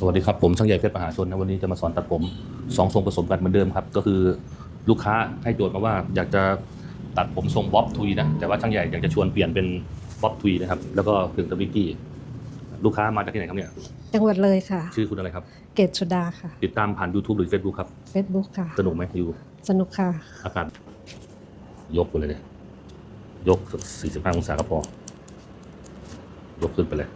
สวัสดีครับ ผมช่างใหญ่เพชรมหาชนนะวันนี้จะมาสอนตัดผมสองทรงผสมกันเหมือนเดิมครับ ก็คือลูกค้าให้โจทย์มาว่าอยากจะตัดผมทรงบ๊อบทุยนะ แต่ว่าช่างใหญ่อยากจะชวนเปลี่ยนเป็นบ๊อบทุยนะครับ แล้วก็ถึงตะวิกกี้ลูกค้ามาจากที่ไหนครับเนี่ย จังหวัดเลยค่ะ ชื่อคุณอะไรครับ เกตสุดาค่ะ ติดตามผ่าน YouTube หรือ Facebook ครับ Facebook ค่ะ สนุกไหมอยู่สนุกค่ะ อากาศยกไปเลยเนี่ยยก45องศาก็พอ ยกขึ้นไปเลย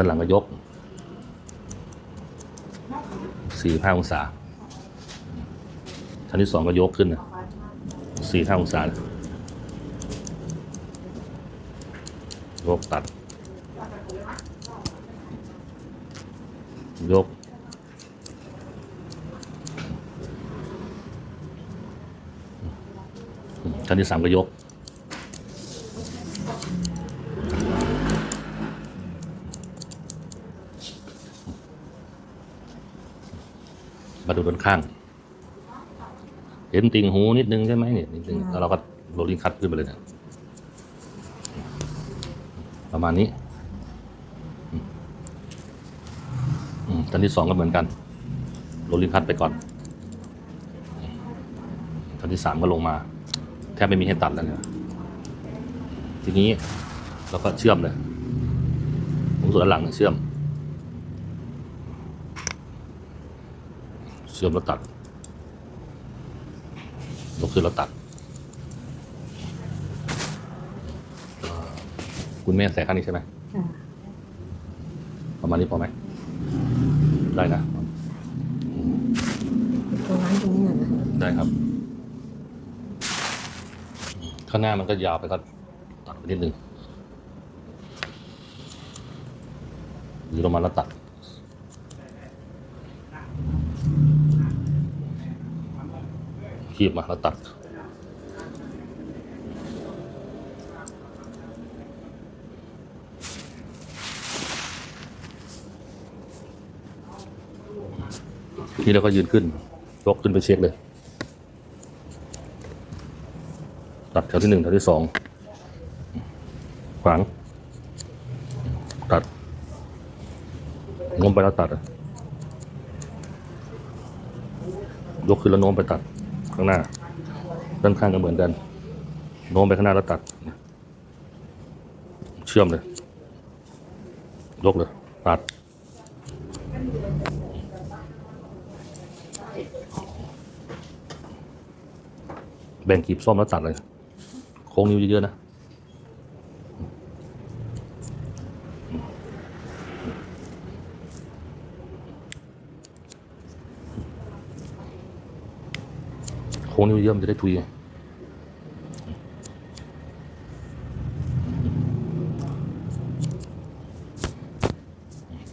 ด้านหลังก็ยก45องศาชั้นที่สองก็ยกขึ้นนะ45องศายกตัด ยก ชั้นที่สามก็ยก มาดูด้านข้าง เห็นติ่งหูนิดนึงใช่ไหมเนี่ยนิดนึงอ่าแล้วเราก็โรลลิ่งคัตขึ้นไปเลยเนะประมาณนี้อืมชั้นที่สองก็เหมือนกันโรลลิ่งคัตไปก่อนชั้นที่สามก็ลงมา แทบไม่มีให้ตัดแล้วเนี่ยทีนี้เราก็เชื่อมเลยตรงส่วนด้านหลังเนี่ยเชื่อม เชื่อมแล้วตัดยกขึ้นแล้วตัด คุณแม่ใส่ข้างนี้ใช่ไหมค่ะประมาณนี้พอไหม ได้นะตรงนั้นตรงนี้น่ะนะได้ครับ ข้างหน้ามันก็ยาวไปก็ตัดไปนิดนึงหรือลงมาแล้วตัด ขีบมาแล้วตัดทีนี้เราก็ยืนขึ้น ยกขึ้นไปเช็คเลย ตัดแถวที่หนึ่งแถวที่สองขวาง ตัดโน้มไปแล้วตัด ยกขึ้นแล้วโน้มไปตัด ข้างหน้า ด้านข้างก็เหมือนกันโน้มไปข้างหน้าแล้วตัด เชื่อมเลยยกเลยตัดแบ่งกีบส้มแล้วตัดเลย โค้งนิ้วเยอะๆนะ ค้งนิ้วเยอะมันจะได้ทุยไง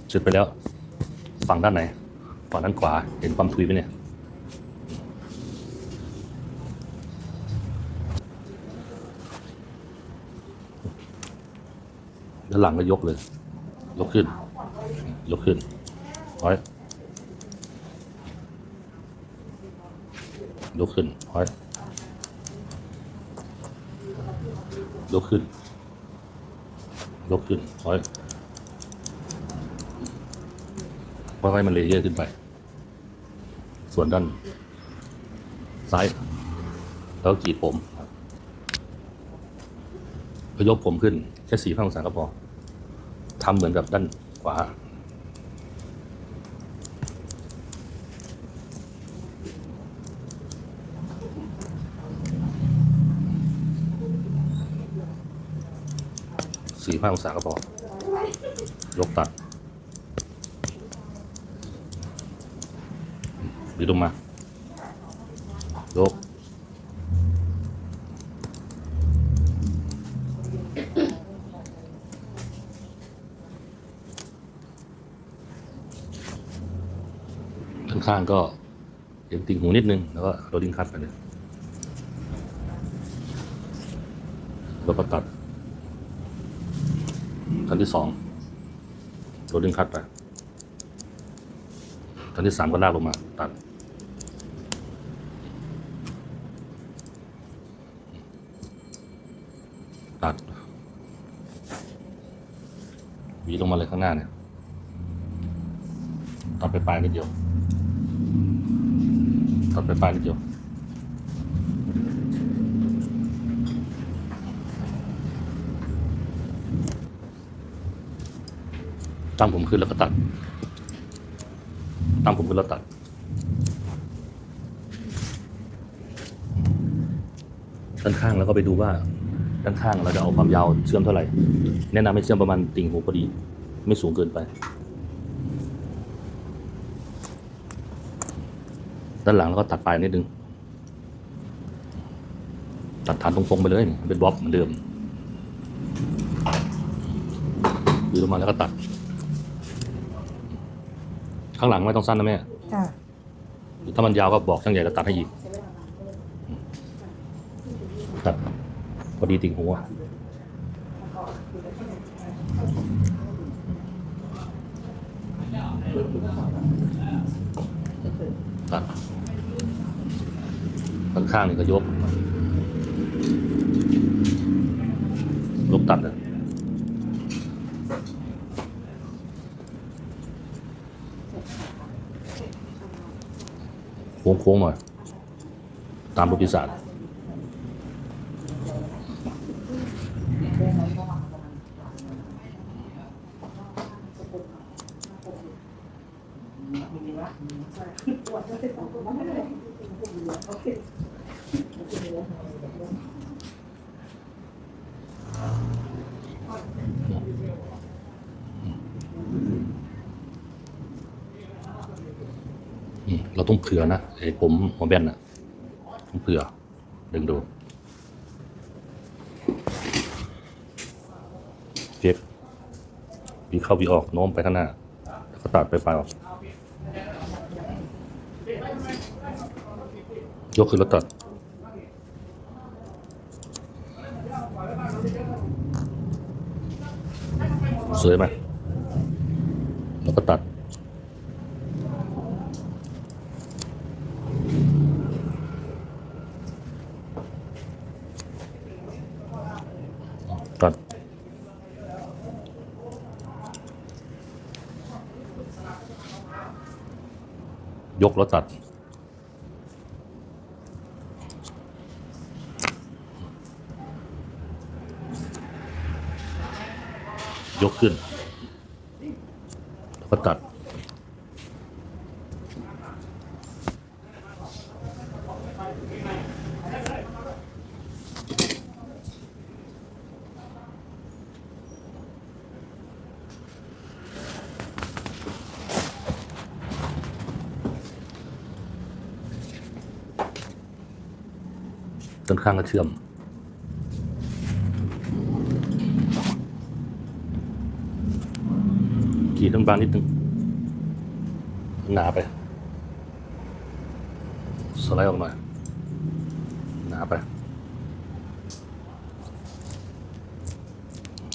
เสร็จไปแล้ว ฝั่งด้านไหน ฝั่งด้านขวา เห็นความทุยไหมเนี่ยด้านหลังก็ยกเลย ยกขึ้น ยกขึ้นร้อย ยกขึ้นร้อยยกขึ้นยกขึ้นร้อยค่อยๆมันเลเยอร์ขึ้นไป ส่วนด้านซ้ายแล้วกรีดผมพยกผมขึ้น แค่สี่พันองศาก็พอทำเหมือนกับด้านขวา สี่พันองศาก็พอยกตัดบีลงมายกข้างๆก็เอ็นติ่งหูนิดนึง แล้วก็โรลลิ่งคัตไปเลยแล้วก็ตัด คันที่สองตัวดึงคัดไปคันที่สามก็ลากลงมา ตัด ตัดวีลงมาเลยข้างหน้าเนี่ย ตัดไปปลายนิดเดียว ตัดไปปลายนิดเดียว ตั้งผมขึ้นแล้วก็ตัด ตั้งผมขึ้นแล้วตัด ด้านข้างแล้วก็ไปดูว่า ด้านข้างเราจะเอาความยาวเชื่อมเท่าไหร่ แนะนำให้เชื่อมประมาณติ่งหูพอดี ไม่สูงเกินไป ด้านหลังแล้วก็ตัดปลายนิดนึง ตัดฐานตรงๆไปเลย เป็นบล็อบเหมือนเดิมดูลงมาแล้วก็ตัด ข้างหลังไม่ต้องสั้นนะแม่ค่ะถ้ามันยาวก็บอกช่างใหญ่แล้วตัดให้อีกตัดพอดีติ่งหัว ตัดข้างข้างๆนี่ก็ยก ยกตัดเลย โค้งๆหน่อย ตามรูปปีศาจ อืม เราต้องเผื่อนะไอ้ผมหัวแบนนะต้องเผื่อ ดึงดูเจ็บวีเข้าวีออกโน้มไปข้างหน้า แล้วก็ตัดไปปลายออกยกขึ้นแล้วตัดสวยไหมแล้วก็ตัด ย กแล้วตัด ยกขึ้น แล้วก็ตัด ด้านข้างก็เชื่อม ขีดต้นบางนิดนึง หนาไป สไลด์ออกหน่อย หนาไป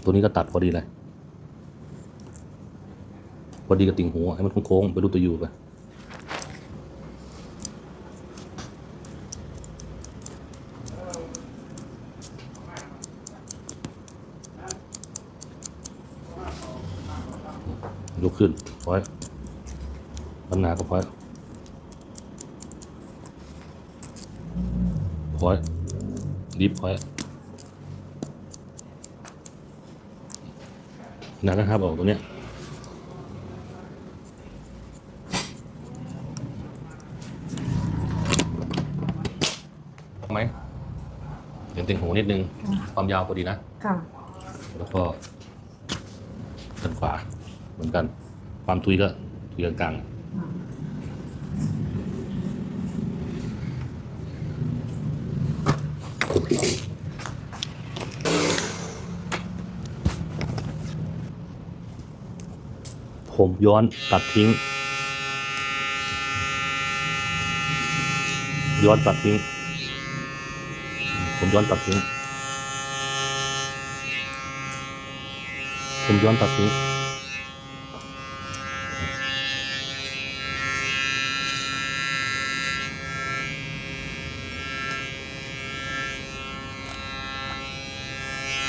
ตัวนี้ก็ตัดพอดีเลย พอดีกับติ่งหูให้มันโค้งๆไปรูปตัวยูไป ยกขึ้นพอยปัญหาก็พอยพอยดิฟพอยหนาก็ห้าบออกตรงเนี้ยไหมเห็นติ่งหูนิดนึง ความยาวพอดีนะ ค่ะ แล้วก็ด้านขวา เหมือนกัน ความทุยก็ทุยกลางๆผมย้อนตัดทิ้ง ย้อนตัดทิ้ง ผมย้อนตัดทิ้ง ผมย้อนตัดทิ้ง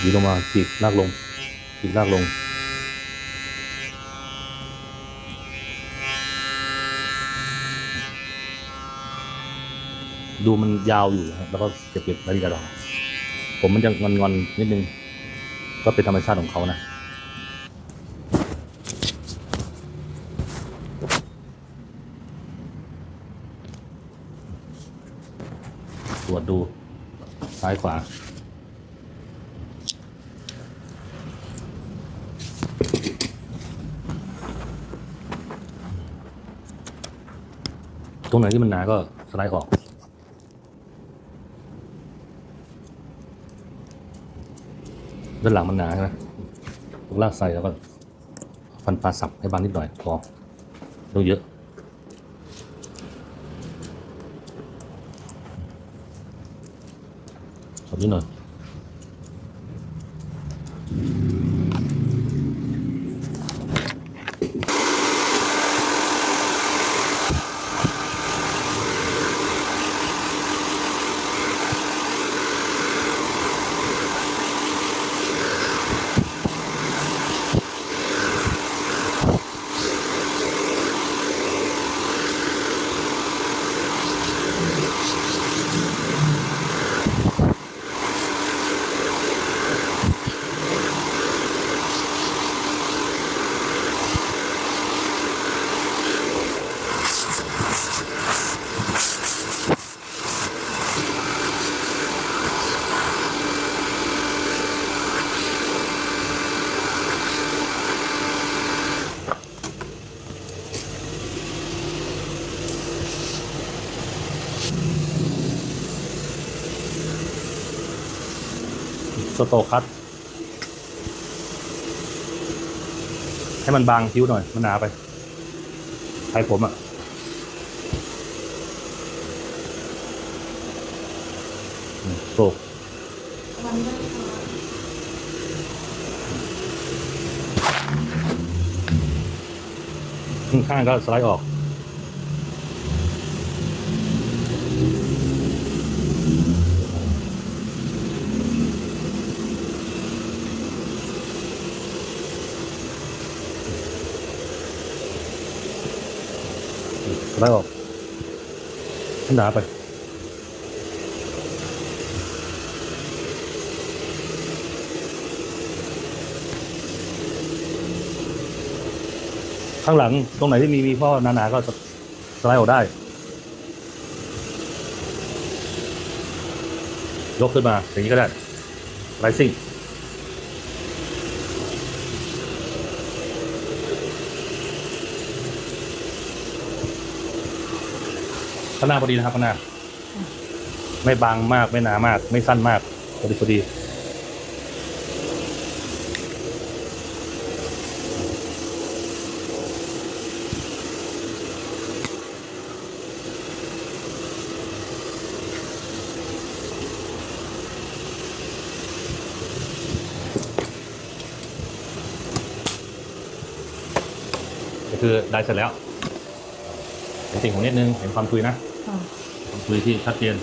ดีลงมาจีกลากลงจีกลากลง ดูมันยาวอยู่แล้วก็เก็บเก็บนาฬิกาดองผมมันจะงอนงอนนิดนึง ก็เป็นธรรมชาติของเขานะตรวจดูซ้ายขวา ตรงไหนที่มันหนาก็สไลด์ออกด้านหลังมันหนาใช่ไหมตรงลากใส่แล้วก็ฟันปลาสับให้บางนิดหน่อยพอต้องเยอะสับนิดหน่อย โตคัตให้มันบางคิ้วหน่อย มันหนาไปใครผมอะ่ะโตกข้างๆก็สไลด์ออก ไลด์ออกให้หนาไปข้างหลังตรงไหนที่มีมีพ่อหนาๆก็สสไลด์ออกได้ ยกขึ้นมาอย่างนี้ก็ได้ไรซิ่ง ข้างหน้าพอดีนะครับข้างหน้า ไม่บางมากไม่หนามาก ไม่สั้นมากพอดีพอดีก็คือได้เสร็จแล้ว เห็นสิ่งของนิดนึง เห็นความทุยนะ ค่ะความทุยที่ชัดเจน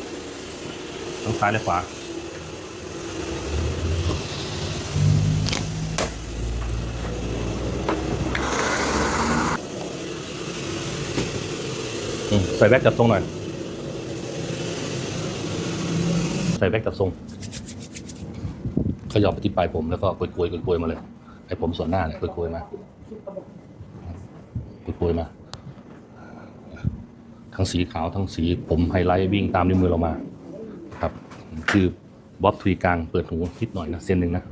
ทั้งซ้ายและขวาใส่แบ็กจับทรงหน่อย ใส่แบ็กจับทรง ขยับไปที่ปลายผมแล้วก็กลวยๆกลวยๆมาเลยไอ้ผมส่วนหน้าเนี่ยกลวยๆมาปุยๆมา ทั้งสีขาวทั้งสีผมไฮไลท์วิ่งตามนิ้วมือเรามาครับคือบ๊อบทุยกลางเปิดหูนิดหน่อยนะเส้นหนึ่งนะ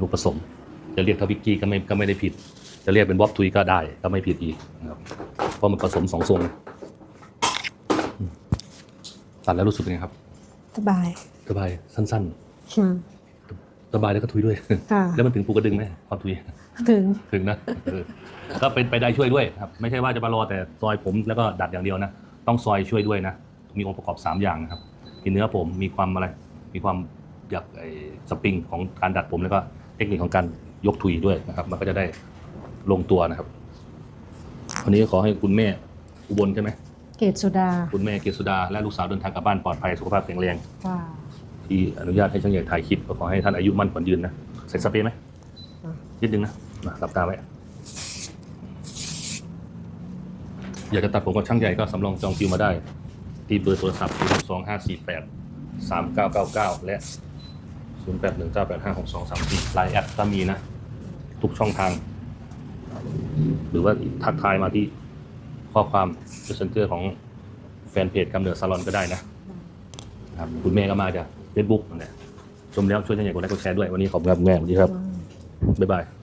ลูกผสม จะเรียกทาวิกกี้ก็ไม่ก็ไม่ได้ผิด จะเรียกเป็นบ๊อบทุยก็ได้ก็ไม่ผิดอีกนะครับเพราะมันผสมสองทรงอืมตัดแล้วรู้สึกเป็นไงครับสบายสบายสั้นอืมๆสบายแล้วก็ทุยด้วยค่ะแล้วมันถึงปูกระดึงไหมความทุยถึง ถึงนะเออก็เป็นไปได้ช่วยด้วยครับ ไม่ใช่ว่าจะมารอแต่ซอยผมแล้วก็ดัดอย่างเดียวนะ ต้องซอยช่วยด้วยนะ มีองค์ประกอบ 3 อย่างนะครับ มีเนื้อผม มีความอะไร มีความอยากไอ้สปริงของการดัดผมแล้วก็เทคนิคของการยกทุยด้วยนะครับ มันก็จะได้ลงตัวนะครับ วันนี้ขอให้คุณแม่อุบลใช่ไหม เกตสุดา คุณแม่เกษสุดา และลูกสาวเดินทางกลับบ้านปลอดภัยสุขภาพแข็งแรงค่ะที่อนุญาตให้ช่างใหญ่ถ่ายคลิปก็ขอให้ท่านอายุมั่นขวัญยืนนะ ใส่สเปรย์ไหมอะนิดนึงนะมาหลับตาไว้ อยากจะตัดผมกับช่างใหญ่ก็สำรองจองคิวมาได้ ที่เบอร์โทรศัพท์0 2 5 4 8 3 9 9 9 และ 0 8 1 9 8 5 6 2 3 4ไลน์แอดก็มีนะ ทุกช่องทาง หรือว่าทักทายมาที่ข้อความ messenger ของแฟนเพจกำเนิดซาลอนก็ได้นะครับคุณแม่ก็มาจากเฟซบุ๊กนั่นแหละชมแล้วช่วยท่านใหญ่กดไลค์กดแชร์ด้วยวันนี้ขอบคุณครับคุณแม่สวัสดีครับบ๊ายบาย